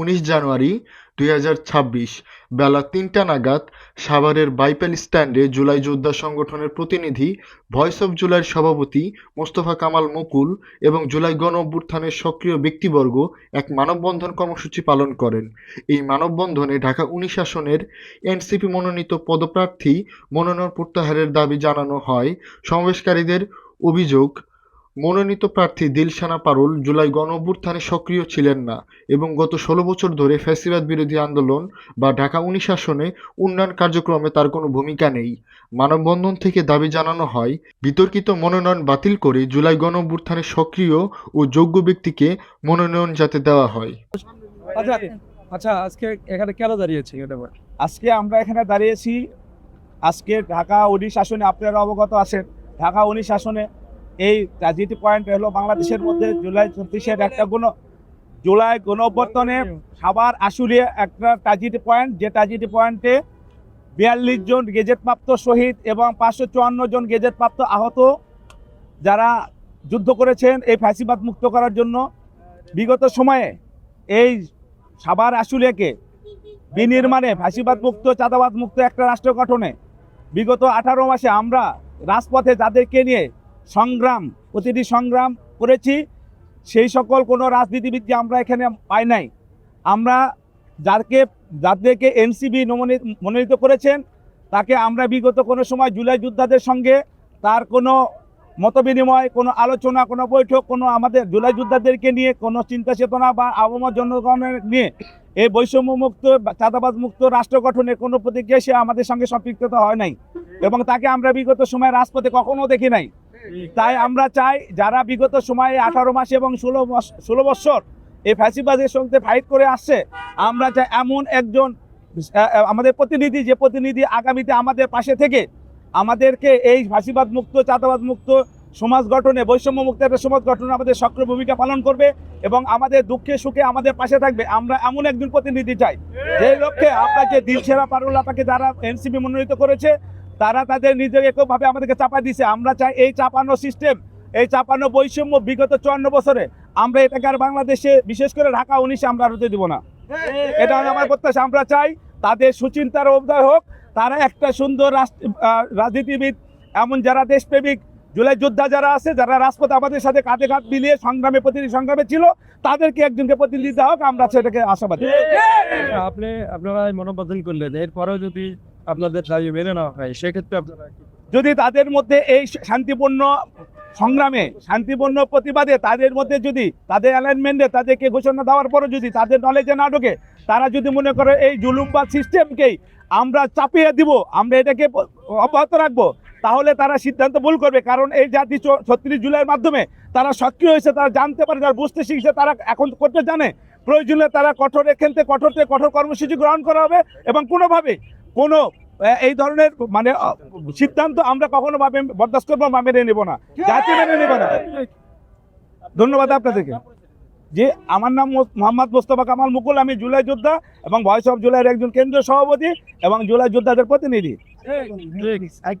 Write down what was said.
উনিশ জানুয়ারি দুই হাজার ছাব্বিশ বেলা তিনটা নাগাদ সাভারের বাইপেল স্ট্যান্ডে জুলাই যোদ্ধা সংগঠনের প্রতিনিধি ভয়েস অব জুলাইয়ের সভাপতি মোস্তফা কামাল মুকুল এবং জুলাই গণ অভ্যুত্থানের সক্রিয় ব্যক্তিবর্গ এক মানববন্ধন কর্মসূচি পালন করেন। এই মানববন্ধনে ঢাকা উনিশ আসনের এনসিপি মনোনীত পদপ্রার্থী মনোনয়ন প্রত্যাহারের দাবি জানানো হয়। সমাবেশকারীদের অভিযোগ মনোনীত প্রার্থী দিলশানা পারুল জুলাই গণ অভ্যুত্থানে সক্রিয় ছিলেন না এবং গত ষোলো বছর ধরে ফ্যাসিবাদ বিরোধী আন্দোলন বা ঢাকা উনিশ আসনে উন্নয়ন কার্যক্রমে তার কোনো ভূমিকা নেই। মানববন্ধন থেকে দাবি জানানো হয় বিতর্কিত মনোনয়ন বাতিল করে জুলাই গণ অভ্যুত্থানে সক্রিয় ও যোগ্য ব্যক্তিকে মনোনয়ন যাতে দেওয়া হয়। আচ্ছা আচ্ছা আজকে এখানে কেন দাঁড়িয়েছি আজকে আমরা এখানে দাঁড়িয়েছি আজকে ঢাকা উনিশ আসনে আপনারা অবগত আছেন ঢাকা উনিশ আসনে এই ট্র্যাজেডি পয়েন্ট হলো বাংলাদেশের মধ্যে জুলাই চব্বিশের একটা গুণ, জুলাই গণঅভ্যর্থনে সাবার আশুলিয়া একটা ট্র্যাজেডি পয়েন্ট যে ট্র্যাজেডি পয়েন্টে বিয়াল্লিশ জন গেজেটপ্রাপ্ত শহীদ এবং পাঁচশো চুয়ান্ন জন গেজেটপ্রাপ্ত আহত যারা যুদ্ধ করেছেন এই ফাঁসিবাদ মুক্ত করার জন্য। বিগত সময়ে এই সাবার আশুলিয়াকে বিনির্মাণে ফাঁসিবাদ মুক্ত, চাঁদাবাদ মুক্ত একটা রাষ্ট্র গঠনে বিগত আঠারো মাসে আমরা রাজপথে যাদেরকে নিয়ে সংগ্রাম, প্রতিটি সংগ্রাম করেছি। সেই সকল কোনো রাজনীতিবিদকে আমরা এখানে পাই নাই। আমরা যাকে, যাদেরকে এনসিবি মনোনীত করেছেন, তাকে আমরা বিগত কোনো সময় জুলাই যোদ্ধাদের সঙ্গে তার কোনো মতবিনিময়, কোনো আলোচনা, কোনো বৈঠক, কোনো আমাদের জুলাই যোদ্ধাদেরকে নিয়ে, কোনো চিন্তা চেতনা বা আবহাওয়া জনগণের নিয়ে এই বৈষম্য মুক্ত চাঁদাবাদ মুক্ত রাষ্ট্র গঠনে কোনো প্রতিক্রিয়া সে আমাদের সঙ্গে সম্পৃক্ততা হয় নাই। এবং তাকে আমরা বিগত সময় রাজপথে কখনো দেখি নাই। তাই আমরা চাই যারা বিগত সময়ে আঠারো মাস এবং ষোলো ষোলো বৎসর এই ফ্যাসিবাদের সঙ্গে ফাইট করে আসছে, আমরা চাই এমন একজন আমাদের প্রতিনিধি, যে প্রতিনিধি আগামীতে আমাদের পাশে থেকে আমাদেরকে এই ফাঁসিবাদ মুক্ত, চাঁদাবাদ মুক্ত সমাজ গঠনে, বৈষম্য মুক্ত একটা সমাজ গঠনে আমাদের সক্রিয় ভূমিকা পালন করবে এবং আমাদের দুঃখে সুখে আমাদের পাশে থাকবে। আমরা এমন একজন প্রতিনিধি চাই যে লক্ষ্যে যে দিলসেরা পারুল আপাকে যারা এনসিপি মনোনীত করেছে তারা তাদের নিজের এককভাবে আমাদেরকে চাপা দিছে। আমরা চাই এই চাপানো সিস্টেম এই চাপানো বৈষম্য বিগত চুয়ান্ন বছরে আমরা এটাকে আর বাংলাদেশে, বিশেষ করে ঢাকা উনিশে আমরা আর দিব না। এটা আমার প্রত্যাশা। আমরা চাই তাদের সুচিন্তার অবদায় হোক। তারা একটা সুন্দর রাজনীতিবিদ, এমন যারা দেশপ্রেমিক, জুলাই যোদ্ধা যারা আছে, যারা রাজপথ আমাদের সাথে কাঁধে কাঁধ মিলিয়ে সংগ্রামে প্রতিনিধি সংগ্রামে ছিল, তাদেরকে একজনকে প্রতিনিধি দেওয়া হোক। আমরা সেটাকে আশাবাদী। আপনি, আপনারা মনোবদল করলেন। এরপরেও যদি আপনাদের দাবি মেনে নেওয়া হয়, সেক্ষেত্রে আপনারা যদি তাদের মধ্যে এই শান্তিপূর্ণ সংগ্রামে, শান্তিপূর্ণ প্রতিবাদে তাদের মধ্যে যদি, তাদের অ্যালাইনমেন্টে তাদেরকে ঘোষণা দেওয়ার পরে যদি তাদের নলেজে না ঢোকে, তারা যদি মনে করে এই জুলুমবাদ সিস্টেমকেই আমরা চাপিয়ে দিব, আমরা এটাকে অব্যাহত রাখব, তাহলে তারা সিদ্ধান্ত ভুল করবে। কারণ এই জাতি ছত্রিশ জুলাইয়ের মাধ্যমে তারা সক্রিয় হয়েছে, তারা জানতে পারে, তারা বুঝতে শিখছে, তারা এখন করতে জানে। প্রয়োজনে তারা কঠোর এখান থেকে কঠোর থেকে কঠোর কর্মসূচি গ্রহণ করা হবে এবং কোনোভাবে কোনো এই ধরনের মানে সিদ্ধান্ত আমরা কখনো ভাবে, বরদাস্ত করব, বা মেনে নেব না। জাতি মেনে নেব না। ধন্যবাদ আপনাদেরকে। যে, আমার নাম মোহাম্মদ মোস্তফা কামাল মুকুল, আমি জুলাই যোদ্ধা এবং ভয়েস অফ জুলাইয়ের একজন কেন্দ্রীয় সভাপতি এবং জুলাই যোদ্ধাদের প্রতিনিধি।